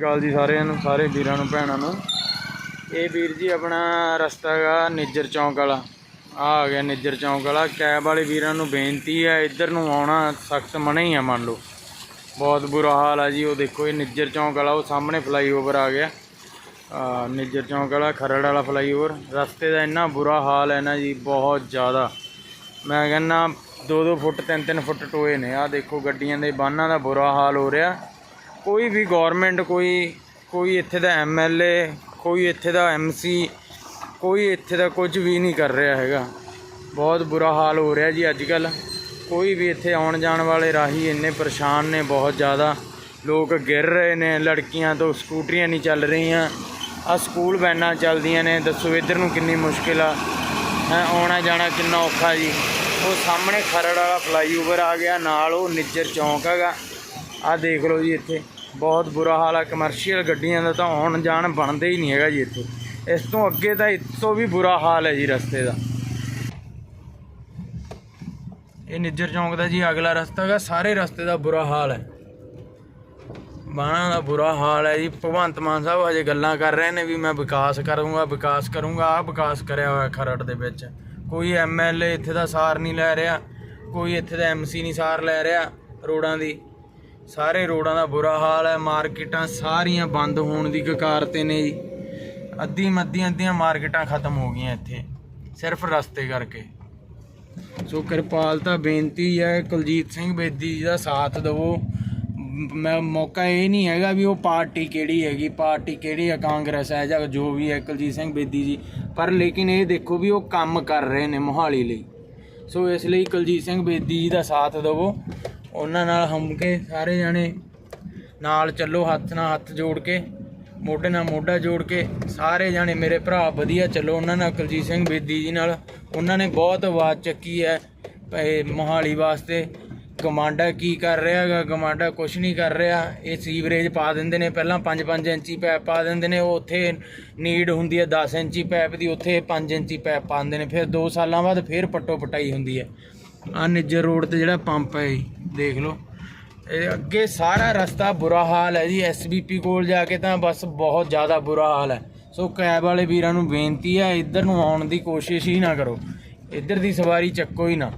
ਗੱਲ ਜੀ ਸਾਰਿਆਂ ਨੂੰ, ਸਾਰੇ ਵੀਰਾਂ ਨੂੰ, ਭੈਣਾਂ ਨੂੰ। ਇਹ ਵੀਰ ਜੀ ਆਪਣਾ ਰਸਤਾ ਹੈਗਾ ਨਿੱਜਰ ਚੌਂਕ ਵਾਲਾ। ਆ ਆ ਗਿਆ ਨਿੱਜਰ ਚੌਂਕ ਵਾਲਾ। ਕੈਬ ਵਾਲੇ ਵੀਰਾਂ ਨੂੰ ਬੇਨਤੀ ਹੈ, ਇੱਧਰ ਨੂੰ ਆਉਣਾ ਸਖਤ ਮਨਾ ਹੀ ਆ, ਮੰਨ ਲਓ। ਬਹੁਤ ਬੁਰਾ ਹਾਲ ਆ ਜੀ, ਉਹ ਦੇਖੋ ਇਹ ਨਿੱਜਰ ਚੌਂਕ ਵਾਲਾ, ਉਹ ਸਾਹਮਣੇ ਫਲਾਈਓਵਰ ਆ ਗਿਆ। ਨਿੱਜਰ ਚੌਂਕ ਵਾਲਾ, ਖਰੜ ਵਾਲਾ ਫਲਾਈਓਵਰ ਰਸਤੇ ਦਾ ਇੰਨਾ ਬੁਰਾ ਹਾਲ ਹੈ ਨਾ ਜੀ, ਬਹੁਤ ਜ਼ਿਆਦਾ। ਮੈਂ ਕਹਿੰਦਾ 2-2 ਫੁੱਟ 3-3 ਫੁੱਟ ਟੋਏ ਨੇ। ਆ ਦੇਖੋ ਗੱਡੀਆਂ ਦੇ, ਬਾਨਾਂ ਦਾ ਬੁਰਾ ਹਾਲ ਹੋ ਰਿਹਾ। ਕੋਈ ਵੀ ਗਵਰਨਮੈਂਟ ਕੋਈ ਕੋਈ ਇੱਥੇ ਦਾ ਐਮਐਲਏ ਕੋਈ ਇੱਥੇ ਦਾ ਐਮਸੀ ਕੋਈ ਇੱਥੇ ਦਾ ਕੁਝ ਵੀ ਨਹੀਂ ਕਰ ਰਿਹਾ ਹੈਗਾ। ਬਹੁਤ ਬੁਰਾ ਹਾਲ ਹੋ ਰਿਹਾ ਜੀ ਅੱਜ ਕੱਲ ਕੋਈ ਵੀ ਇੱਥੇ ਆਉਣ ਜਾਣ ਵਾਲੇ ਰਾਹੀ ਇੰਨੇ ਪਰੇਸ਼ਾਨ ਨੇ, ਬਹੁਤ ਜ਼ਿਆਦਾ। ਲੋਕ ਗਿਰ ਰਹੇ ਨੇ, ਲੜਕੀਆਂ ਤੋਂ ਸਕੂਟਰੀਆਂ ਨਹੀਂ ਚੱਲ ਰਹੀਆਂ। ਆ ਸਕੂਲ ਵੈਨਾਂ ਚੱਲਦੀਆਂ ਨੇ, ਦੱਸੋ ਇੱਧਰ ਨੂੰ ਕਿੰਨੀ ਮੁਸ਼ਕਿਲ ਆ। ਹੈ ਆਉਣਾ ਜਾਣਾ ਕਿੰਨਾ ਔਖਾ ਜੀ। ਉਹ ਸਾਹਮਣੇ ਖਰੜ ਵਾਲਾ ਫਲਾਈਓਵਰ ਆ ਗਿਆ, ਨਾਲ ਉਹ ਨਿੱਜਰ ਚੌਂਕ ਹੈਗਾ। ਆ ਦੇਖ ਲਓ ਜੀ ਇੱਥੇ। ਬਹੁਤ ਬੁਰਾ ਹਾਲ ਆ ਕਮਰਸ਼ੀਅਲ ਗੱਡੀਆਂ ਦਾ ਤਾਂ ਆਉਣ ਜਾਣ ਬਣਦੇ ਹੀ ਨਹੀਂ ਹੈਗਾ ਜੀ ਇੱਥੇ। ਇਸ ਤੋਂ ਅੱਗੇ ਤਾਂ ਇਸ ਤੋਂ ਵੀ ਬੁਰਾ ਹਾਲ ਹੈ ਜੀ ਰਸਤੇ ਦਾ। ਇਹ ਨਿੱਜਰ ਚੌਂਕ ਦਾ ਜੀ ਅਗਲਾ ਰਸਤਾ ਹੈਗਾ, ਸਾਰੇ ਰਸਤੇ ਦਾ ਬੁਰਾ ਹਾਲ ਹੈ। ਬਾਣਾ ਦਾ ਬੁਰਾ ਹਾਲ ਹੈ ਜੀ। ਭਗਵੰਤ ਮਾਨ ਸਾਹਿਬ ਹਜੇ ਗੱਲਾਂ ਕਰ ਰਹੇ ਨੇ ਵੀ ਮੈਂ ਵਿਕਾਸ ਕਰੂੰਗਾ ਵਿਕਾਸ ਕਰੂੰਗਾ ਆ ਵਿਕਾਸ ਕਰਿਆ ਹੋਇਆ ਖਰੜ ਦੇ ਵਿੱਚ। ਕੋਈ ਐਮਐਲਏ ਇੱਥੇ ਦਾ ਸਾਰ ਨਹੀਂ ਲੈ ਰਿਹਾ, ਕੋਈ ਇੱਥੇ ਦਾ ਐਮਸੀ ਨਹੀਂ ਸਾਰ ਲੈ ਰਿਹਾ ਰੋਡਾਂ ਦੀ। ਸਾਰੇ ਰੋਡਾਂ ਦਾ ਬੁਰਾ ਹਾਲ ਹੈ, ਮਾਰਕੀਟਾਂ ਸਾਰੀਆਂ ਬੰਦ ਹੋਣ ਦੀ ਕਕਾਰ ਤੇ ਨੇ ਜੀ। ਅੱਧੀ ਮੱਧੀਆਂ ਅੱਧੀਆਂ ਮਾਰਕੀਟਾਂ ਖਤਮ ਹੋ ਗਈਆਂ ਇੱਥੇ, ਸਿਰਫ ਰਸਤੇ ਕਰਕੇ। ਸੋ ਕਿਰਪਾਲ ਤਾਂ ਬੇਨਤੀ ਹੈ, ਕੁਲਜੀਤ ਸਿੰਘ ਬੇਦੀ ਜੀ ਦਾ ਸਾਥ ਦਿਵੋ। ਮੈਂ ਮੌਕਾ ਇਹ ਨਹੀਂ ਹੈਗਾ ਵੀ ਉਹ ਪਾਰਟੀ ਕਿਹੜੀ ਹੈਗੀ, ਪਾਰਟੀ ਕਿਹੜੀ ਹੈ, ਕਾਂਗਰਸ ਹੈ ਜਾਂ ਜੋ ਵੀ ਹੈ, ਕੁਲਜੀਤ ਸਿੰਘ ਬੇਦੀ ਜੀ। ਪਰ ਲੇਕਿਨ ਇਹ ਦੇਖੋ ਵੀ ਉਹ ਕੰਮ ਕਰ ਰਹੇ ਨੇ ਮੋਹਾਲੀ ਲਈ। ਸੋ ਇਸ ਲਈ ਕੁਲਜੀਤ ਸਿੰਘ ਬੇਦੀ ਜੀ ਦਾ ਸਾਥ ਦਿਵੋ। ਉਹਨਾਂ ਨਾਲ ਹਮ ਕੇ ਸਾਰੇ ਜਾਣੇ ਨਾਲ ਚੱਲੋ ਹੱਥ ਨਾਲ ਹੱਥ ਜੋੜ ਕੇ ਮੋਢੇ ਨਾਲ ਮੋਢਾ ਜੋੜ ਕੇ ਸਾਰੇ ਜਾਣੇ ਮੇਰੇ ਭਰਾ ਵਧੀਆ ਚੱਲੋ। ਉਹਨਾਂ ਨਾਲ ਕੁਲਜੀਤ ਸਿੰਘ ਬੇਦੀ ਜੀ ਨਾਲ ਉਹਨਾਂ ਨੇ ਬਹੁਤ ਆਵਾਜ਼ ਚੱਕੀ ਹੈ ਇਹ ਮੋਹਾਲੀ ਵਾਸਤੇ। ਗਮਾਂਡਾ ਕੀ ਕਰ ਰਿਹਾ ਹੈਗਾ? ਗਮਾਂਡਾ ਕੁਝ ਨਹੀਂ ਕਰ ਰਿਹਾ। ਇਹ ਸੀਵਰੇਜ ਪਾ ਦਿੰਦੇ ਨੇ ਪਹਿਲਾਂ 5-5 ਇੰਚੀ ਪੈਪ ਪਾ ਦਿੰਦੇ ਨੇ ਉਹ ਉੱਥੇ ਨੀਡ ਹੁੰਦੀ ਹੈ 10 ਇੰਚੀ ਪੈਪ ਦੀ ਉੱਥੇ 5 ਇੰਚੀ ਪੈਪ ਪਾਉਂਦੇ ਨੇ। ਫਿਰ 2 ਸਾਲਾਂ ਬਾਅਦ ਫਿਰ ਪੱਟੋ ਪਟਾਈ ਹੁੰਦੀ ਹੈ। ਆ ਨਿੱਜਰ ਰੋਡ ਤੇ ਜਿਹੜਾ ਪੰਪ ਹੈ ਜੀ, ਦੇਖ ਲਓ। ਇਹ ਅੱਗੇ ਸਾਰਾ ਰਸਤਾ ਬੁਰਾ ਹਾਲ ਹੈ ਜੀ। ਐਸਬੀਪੀ ਕੋਲ ਜਾ ਕੇ ਤਾਂ ਬਸ ਬਹੁਤ ਜ਼ਿਆਦਾ ਬੁਰਾ ਹਾਲ ਹੈ। ਸੋ ਕੈਬ ਵਾਲੇ ਵੀਰਾਂ ਨੂੰ ਬੇਨਤੀ ਹੈ, ਇੱਧਰ ਨੂੰ ਆਉਣ ਦੀ ਕੋਸ਼ਿਸ਼ ਹੀ ਨਾ ਕਰੋ। ਇੱਧਰ ਦੀ ਸਵਾਰੀ ਚੱਕੋ ਹੀ ਨਾ।